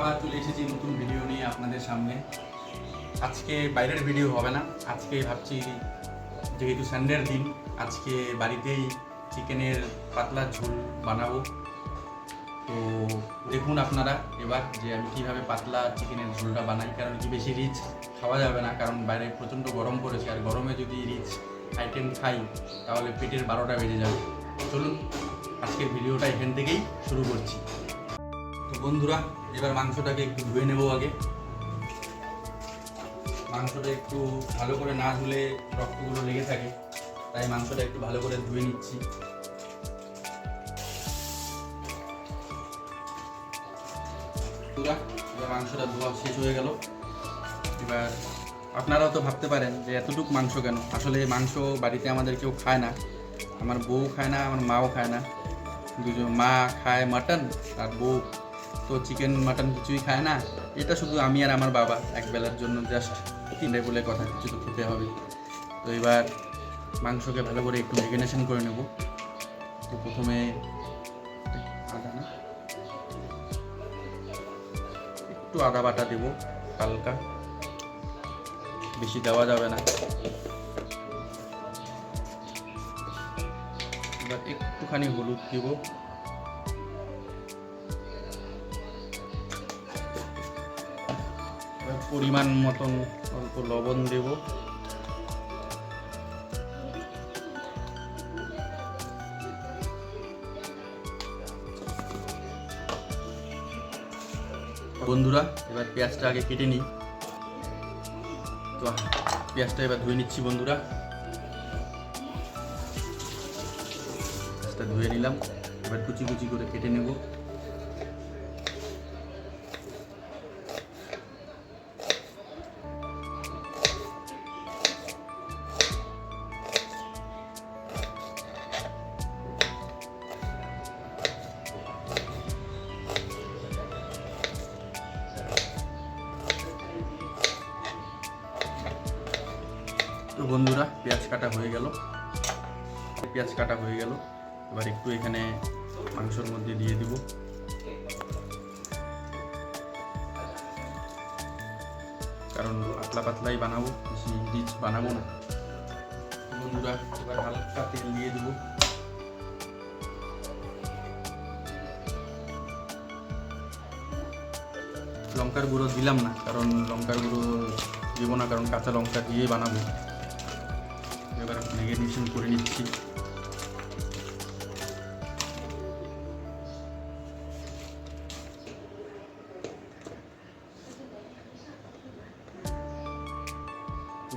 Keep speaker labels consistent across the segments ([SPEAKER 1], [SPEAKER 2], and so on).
[SPEAKER 1] আবার চলে এসেছি নতুন ভিডিও নিয়ে আপনাদের সামনে। আজকে বাইরের ভিডিও হবে না। আজকে ভাবছি, যেহেতু সানডের দিন, আজকে বাড়িতেই চিকেনের পাতলা ঝোল বানাবো। তো দেখুন আপনারা এবার যে আমি কীভাবে পাতলা চিকেনের ঝোলটা বানাই, কারণ কি বেশি রিচ খাওয়া যাবে না, কারণ বাইরে প্রচণ্ড গরম পড়েছে। আর গরমে যদি রিচ আইটেম খাই, তাহলে পেটের বারোটা বেজে যাবে। চলুন, আজকের ভিডিওটা এখান থেকেই শুরু করছি। তো বন্ধুরা এবার মাংসটাকে একটু ধুয়ে নেব আগে। মাংসটা একটু ভালো করে না ধুলে রক্তগুলো লেগে থাকে, তাই মাংসটা একটু ভালো করে ধুয়ে নিচ্ছি। এবার মাংসটা ধোয়া শেষ হয়ে গেল। এবার আপনারাও তো ভাবতে পারেন যে এতটুক মাংস কেন? আসলে মাংস বাড়িতে আমাদের কেউ খায় না। আমার বউ খায় না, আমার মাও খায় না। দুজন মা খায় মাটন, আর বউ তো চিকেন মাটন কিছুই খায় না। এটা শুধু আমি আর আমার বাবা এক বেলার জন্য জাস্ট তিনটে বলে কথা কিছু তো খেতে হবে। তো এবার মাংসকে ভালো করে একটু ম্যারিনেশন করে নেব। তো প্রথমে আদা না? একটু আদা বাটা দেবো, হালকা। বেশি দেওয়া যাবে না। এবার একটুখানি হলুদ দেব। পরিমাণ মতন অল্প লবণ দেব। বন্ধুরা, এবার পেঁয়াজটা আগে কেটে নিই। তো, পেঁয়াজটা এবার ধুয়ে নিচ্ছি বন্ধুরা। পেঁয়াজটা ধুয়ে নিলাম। এবার কুচি কুচি করে কেটে নেব। পেঁয়াজ কাটা হয়ে গেল। পেঁয়াজ কাটা হয়ে গেল। এবার একটু এখানে মাংসর মধ্যে দিয়ে দিব। কারণ পাতলা পাতলাই বানাবো, বেশি রিচ বানাবো না। বন্ধুরা, এবার হালকা তেল দিয়ে দেবো। লঙ্কার গুঁড়ো দিলাম না, কারণ লঙ্কার গুঁড়ো দেবো না, কারণ কাঁচা লঙ্কা দিয়েই বানাবো। এবার ম্যারিনেশন করে নিচ্ছি।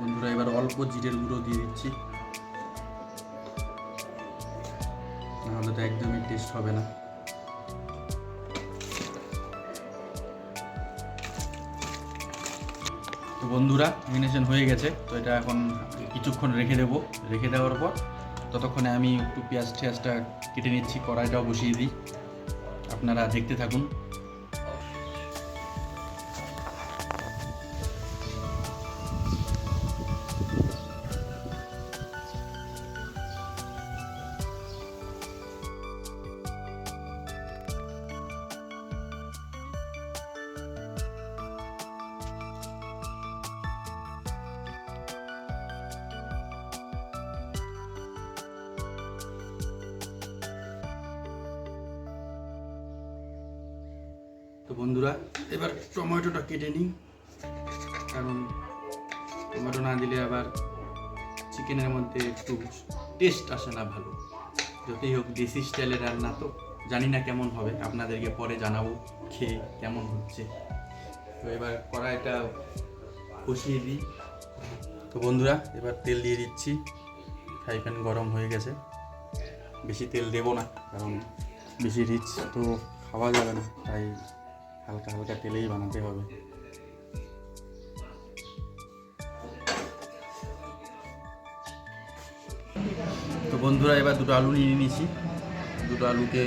[SPEAKER 1] বন্ধুরা, এবার অল্প জিরের গুঁড়ো দিয়ে দিচ্ছি। নাহলে তো একদমই টেস্ট হবে না। বন্ধুরা ম্যারিনেশন হয়ে গেছে। তো এটা এখন কিছুক্ষণ রেখে দেবো। রেখে দেওয়ার পর ততক্ষণে আমি একটু পেঁয়াজ টেয়াজটা কেটে নিচ্ছি, কড়াইটাও বসিয়ে দিই। আপনারা দেখতে থাকুন। বন্ধুরা, এবার টমেটোটা কেটে নিই। কারণ টমেটো না দিলে আবার চিকেনের মধ্যে একটু টেস্ট আসে না ভালো। যতই হোক দেশি স্টাইলের রান্না তো, জানি না কেমন হবে, আপনাদেরকে পরে জানাব খেয়ে কেমন হচ্ছে। তো এবার কড়াইটা বসিয়ে দিই। তো বন্ধুরা, এবার তেল দিয়ে দিচ্ছি। ফ্রাই প্যান গরম হয়ে গেছে। বেশি তেল দেবো না, কারণ বেশি রিচ তো খাওয়া যাবে না, তাই হালকা হালকা তেলেই বানাতে হবে। তো বন্ধুরা, এবার দুটো আলু নিয়ে নিয়েছি। দুটো আলুকে,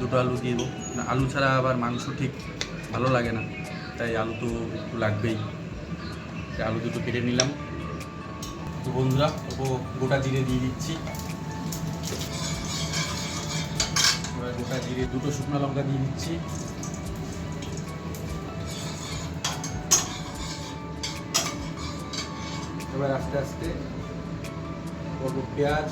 [SPEAKER 1] দুটো আলু দিয়ে দেবো। আলু ছাড়া আবার মাংস ঠিক ভালো লাগে না। তাই আলু তো একটু লাগবেই। তাই আলু দুটো কেটে নিলাম। তো বন্ধুরা ও গোটা জিরে দিয়ে দিচ্ছি। গোটা জিরে, দুটো শুকনো লঙ্কা দিয়ে দিচ্ছি। এবার আস্তে আস্তে করব পেঁয়াজ।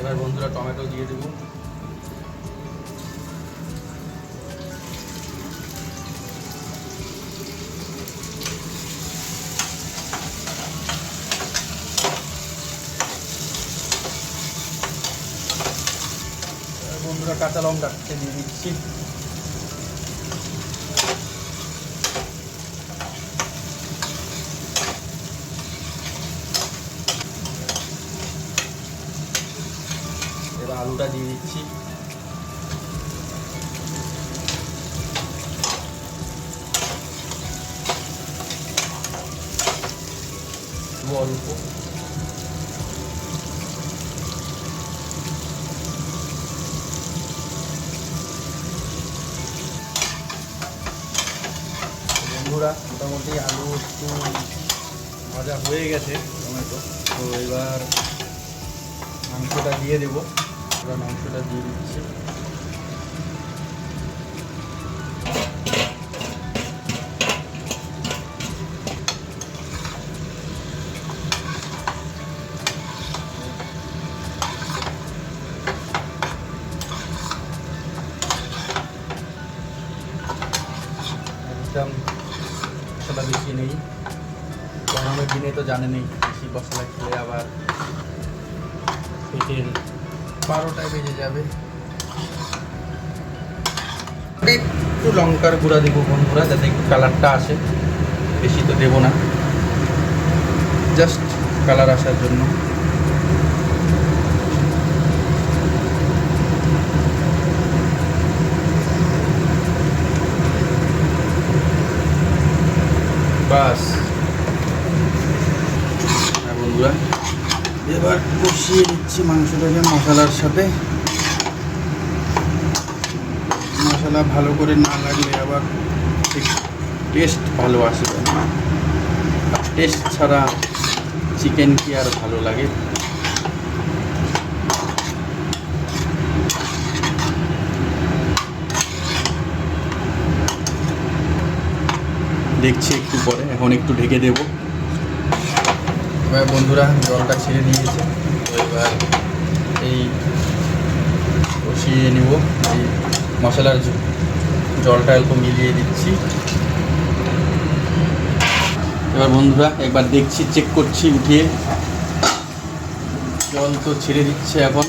[SPEAKER 1] এবার বন্ধুরা টমেটো দিয়ে দেবো। কাঁচা লঙ্কা দিয়ে দিচ্ছি এবার আলুটা দিয়ে দিচ্ছি। বন্ধুরা মোটামুটি আলু একটু ভাজা হয়ে গেছে টমেটো। তো এবার মাংসটা দিয়ে দেবো। এবার মাংসটা দিয়ে দিচ্ছি। তো জানেনই, বেশি মশলা খেলে আবার পেটের বারোটায় বেজে যাবে। একটু লঙ্কার গুঁড়া দেবো, বন্ধুরা, যাতে একটু কালারটা আসে। বেশি তো দেবো না। জাস্ট কালার আসার জন্য। বাস হ্যাঁ বন্ধুরা এবার কষিয়ে দিচ্ছি মাংসটাকে মশলার সাথে। মশলা ভালো করে না লাগলে আবার ঠিক টেস্ট ভালো আসবে না। টেস্ট ছাড়া চিকেন কি আর ভালো লাগে? দেখছি একটু পরে, এখন একটু ঢেকে দেবো। এবার বন্ধুরা জলটা ছেড়ে দিয়েছে তো এবার এই কষিয়ে নেব। এই মশলার জলটা অল্প মিলিয়ে দিচ্ছি। এবার বন্ধুরা একবার দেখছি, চেক করছি, উঠিয়ে। জল তো ছেড়ে দিচ্ছে এখন।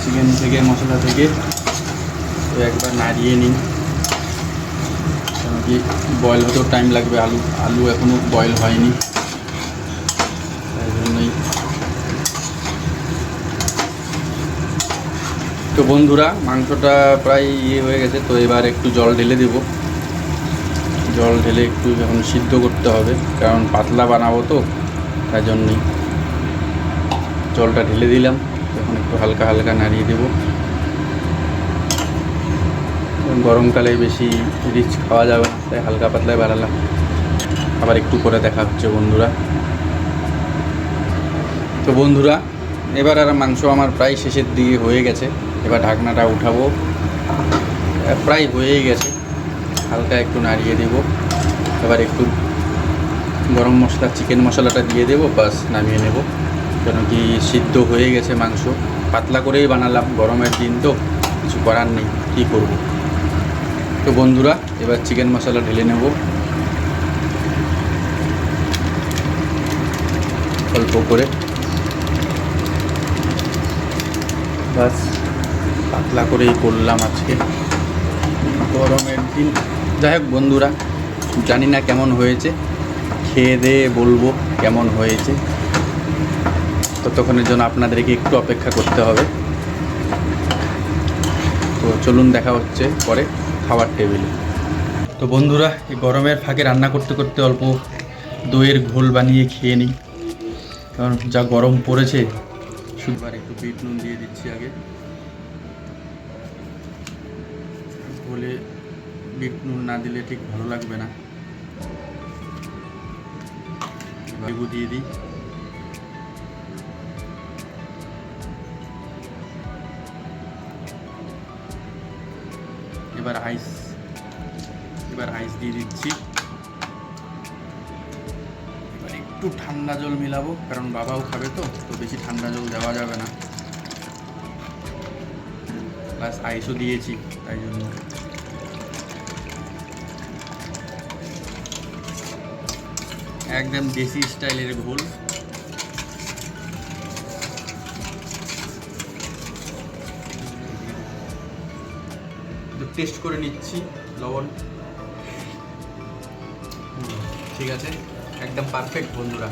[SPEAKER 1] চিকেন থেকে, মশলা থেকে। তো একবার নাড়িয়ে নিন। কেন কি বয়েল হতেও টাইম লাগবে, আলু আলু এখনও বয়েল হয়নি। জন্যই তো বন্ধুরা, মাংসটা প্রায় ইয়ে হয়ে গেছে, তো এবার একটু জল ঢেলে দেব। জল ঢেলে একটু এখন সিদ্ধ করতে হবে, কারণ পাতলা বানাবো তো তাই জন্যই জলটা ঢেলে দিলাম, এখন একটু হালকা হালকা নাড়িয়ে দেবো। গরমকালে বেশি রিচ খাওয়া যাবে তাই হালকা পাতলায় বাড়ালাম আবার একটু করে দেখা হচ্ছে বন্ধুরা। তো বন্ধুরা, এবার আর মাংস আমার প্রায় শেষের দিকে হয়ে গেছে। এবার ঢাকনাটা উঠাবো। প্রায় হয়েই গেছে। হালকা একটু নাড়িয়ে দেব। এবার একটু গরম মশলা, চিকেন মশলাটা দিয়ে দেবো বাস নামিয়ে নেব। কেন কি সিদ্ধ হয়ে গেছে মাংস। পাতলা করেই বানালাম, গরমের দিন তো, কিছু করার নেই, কী করব? তো বন্ধুরা, এবার চিকেন মশলা ঢেলে নেব। অল্প করে। বাস পাতলা করেই করলাম আজকে। গরমের দিন। যাই হোক বন্ধুরা, জানি না কেমন হয়েছে। খেয়ে দিয়ে বলব কেমন হয়েছে। ততক্ষণের জন্য আপনাদেরকে একটু অপেক্ষা করতে হবে। তো চলুন দেখা হচ্ছে পরে খাবার টেবিলে। তো বন্ধুরা, এই গরমের ফাঁকে রান্না করতে করতে অল্প দইয়ের ঘোল বানিয়ে খেয়ে নিই। কারণ যা গরম পড়েছে এবার একটু বিট নুন দিয়ে দিচ্ছি আগে। হলে বিট নুন না দিলে ঠিক ভালো লাগবে না। লেবু দিয়ে দিই। এবার আইস এবার আইস দিয়ে দিচ্ছি। একটু ঠান্ডা জল মিলাবো, কারণ বাবাও খাবে তো তো বেশি ঠান্ডা জল দেওয়া যাবে না। প্লাস আইসও দিয়েছি, তাই জন্য। একদম দেশি স্টাইলের ঘোল। টেস্ট করে নিচ্ছি, লবণ। ঠিক আছে? একদম পারফেক্ট বন্ধুরা।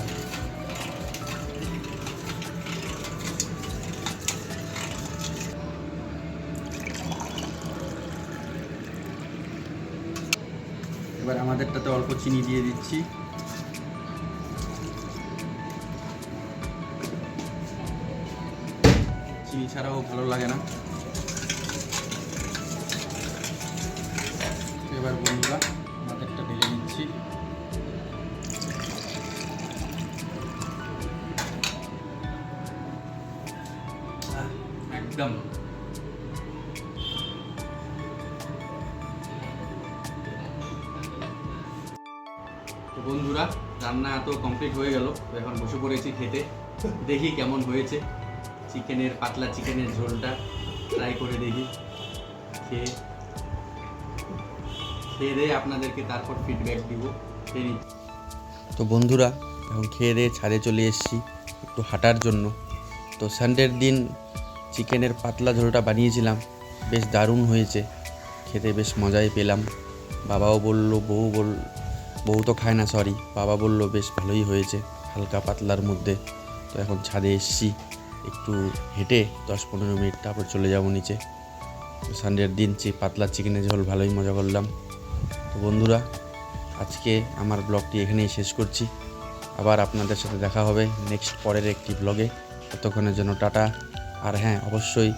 [SPEAKER 1] এবার আমাদেরটাতে অল্প চিনি দিয়ে দিচ্ছি। চিনি ছাড়াও ভালো লাগে না। এবার বন্ধুরা একদম। তো বন্ধুরা, রান্না তো কমপ্লিট হয়ে গেল এখন বসে পড়েছি খেতে। দেখি কেমন হয়েছে। চিকেনের পাতলা চিকেনের ঝোলটা ট্রাই করে দেখি। খেয়ে খেয়ে দিয়ে আপনাদেরকে তারপর ফিডব্যাক দিব। খেয়ে তো বন্ধুরা, এখন খেয়ে দিয়ে ছাদে চলে এসেছি একটু হাঁটার জন্য। তো সানডের দিন চিকেনের পাতলা ঝোলটা বানিয়েছিলাম। বেশ দারুণ হয়েছে। খেতে বেশ মজাই পেলাম। বাবাও বলল, বউ বল বউ তো খায় না সরি বাবা বলল, বেশ ভালোই হয়েছে, হালকা পাতলার মধ্যে। তো এখন ছাদে এসেছি। একটু হেঁটে দশ পনেরো মিনিট, তারপর চলে যাব নিচে। সানডের দিন পাতলা চিকেনের ঝোল ভালোই মজা করলাম। তো বন্ধুরা, আজকে আমার ব্লগটি এখানেই শেষ করছি। আবার আপনাদের সাথে দেখা হবে নেক্সট পরের একটি ব্লগে। ততক্ষণের জন্য টাটা। আর হ্যাঁ অবশ্যই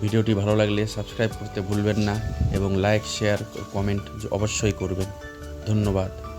[SPEAKER 1] ভিডিওটি ভালো লাগলে সাবস্ক্রাইব করতে ভুলবেন না এবং লাইক, শেয়ার, কমেন্ট অবশ্যই করবেন। ধন্যবাদ।